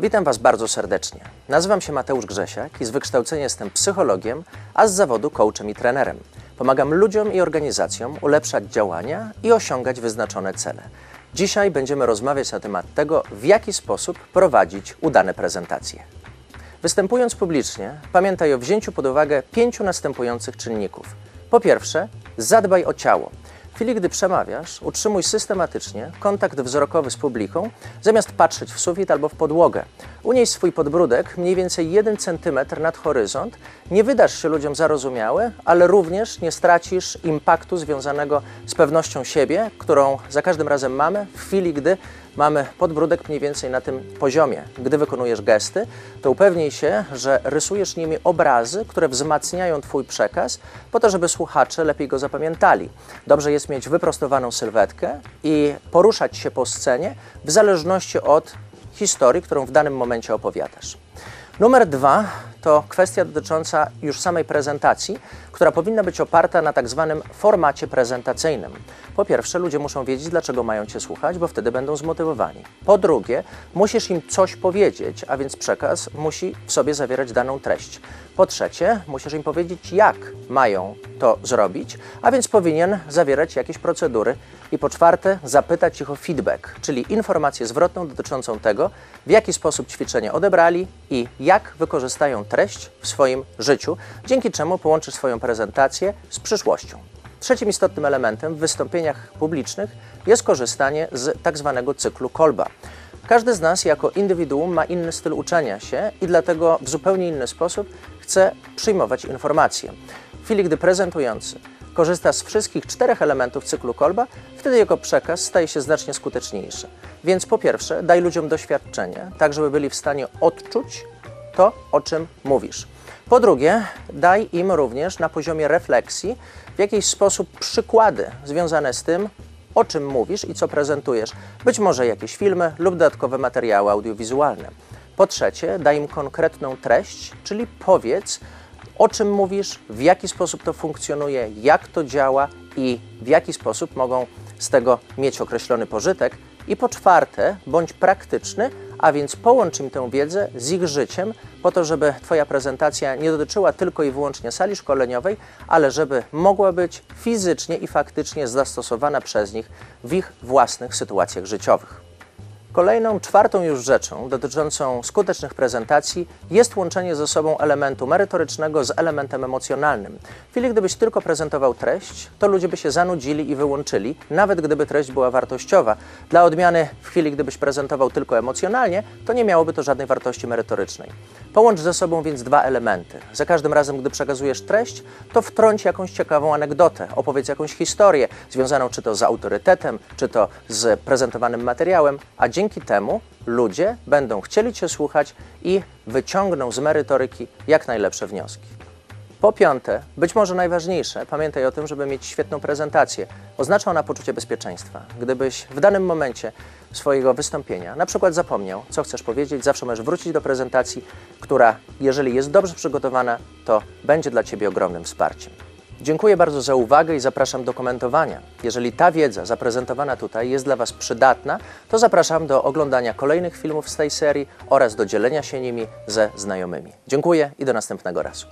Witam Was bardzo serdecznie. Nazywam się Mateusz Grzesiak i z wykształcenia jestem psychologiem, a z zawodu coachem i trenerem. Pomagam ludziom i organizacjom ulepszać działania i osiągać wyznaczone cele. Dzisiaj będziemy rozmawiać na temat tego, w jaki sposób prowadzić udane prezentacje. Występując publicznie, pamiętaj o wzięciu pod uwagę pięciu następujących czynników. Po pierwsze, zadbaj o ciało. Chwili, gdy przemawiasz, utrzymuj systematycznie kontakt wzrokowy z publiką, zamiast patrzeć w sufit albo w podłogę. Unieś swój podbródek mniej więcej 1 cm nad horyzont. Nie wydasz się ludziom zarozumiały, ale również nie stracisz impaktu związanego z pewnością siebie, którą za każdym razem mamy w chwili, gdy mamy podbródek mniej więcej na tym poziomie. Gdy wykonujesz gesty, to upewnij się, że rysujesz nimi obrazy, które wzmacniają Twój przekaz, po to, żeby słuchacze lepiej go zapamiętali. Dobrze jest mieć wyprostowaną sylwetkę i poruszać się po scenie w zależności od historii, którą w danym momencie opowiadasz. Numer dwa to kwestia dotycząca już samej prezentacji, która powinna być oparta na tak zwanym formacie prezentacyjnym. Po pierwsze, ludzie muszą wiedzieć, dlaczego mają Cię słuchać, bo wtedy będą zmotywowani. Po drugie, musisz im coś powiedzieć, a więc przekaz musi w sobie zawierać daną treść. Po trzecie, musisz im powiedzieć, jak mają to zrobić, a więc powinien zawierać jakieś procedury. I po czwarte, zapytać ich o feedback, czyli informację zwrotną dotyczącą tego, w jaki sposób ćwiczenie odebrali i jak wykorzystają treść w swoim życiu, dzięki czemu połączysz swoją prezentację z przyszłością. Trzecim istotnym elementem w wystąpieniach publicznych jest korzystanie z tak zwanego cyklu Kolba. Każdy z nas jako indywiduum ma inny styl uczenia się i dlatego w zupełnie inny sposób chce przyjmować informacje. W chwili, gdy prezentujący korzysta z wszystkich czterech elementów cyklu Kolba, wtedy jego przekaz staje się znacznie skuteczniejszy. Więc po pierwsze, daj ludziom doświadczenie, tak żeby byli w stanie odczuć to, o czym mówisz. Po drugie, daj im również na poziomie refleksji w jakiś sposób przykłady związane z tym, o czym mówisz i co prezentujesz. Być może jakieś filmy lub dodatkowe materiały audiowizualne. Po trzecie, daj im konkretną treść, czyli powiedz, o czym mówisz, w jaki sposób to funkcjonuje, jak to działa i w jaki sposób mogą z tego mieć określony pożytek. I po czwarte, bądź praktyczny, a więc połącz im tę wiedzę z ich życiem, po to, żeby Twoja prezentacja nie dotyczyła tylko i wyłącznie sali szkoleniowej, ale żeby mogła być fizycznie i faktycznie zastosowana przez nich w ich własnych sytuacjach życiowych. Kolejną, czwartą już rzeczą dotyczącą skutecznych prezentacji jest łączenie ze sobą elementu merytorycznego z elementem emocjonalnym. W chwili, gdybyś tylko prezentował treść, to ludzie by się zanudzili i wyłączyli, nawet gdyby treść była wartościowa. Dla odmiany, w chwili, gdybyś prezentował tylko emocjonalnie, to nie miałoby to żadnej wartości merytorycznej. Połącz ze sobą więc dwa elementy. Za każdym razem, gdy przekazujesz treść, to wtrąć jakąś ciekawą anegdotę, opowiedz jakąś historię związaną czy to z autorytetem, czy to z prezentowanym materiałem, a dzięki temu ludzie będą chcieli Cię słuchać i wyciągną z merytoryki jak najlepsze wnioski. Po piąte, być może najważniejsze, pamiętaj o tym, żeby mieć świetną prezentację. Oznacza ona poczucie bezpieczeństwa. Gdybyś w danym momencie swojego wystąpienia na przykład zapomniał, co chcesz powiedzieć, zawsze możesz wrócić do prezentacji, która, jeżeli jest dobrze przygotowana, to będzie dla Ciebie ogromnym wsparciem. Dziękuję bardzo za uwagę i zapraszam do komentowania. Jeżeli ta wiedza zaprezentowana tutaj jest dla Was przydatna, to zapraszam do oglądania kolejnych filmów z tej serii oraz do dzielenia się nimi ze znajomymi. Dziękuję i do następnego razu.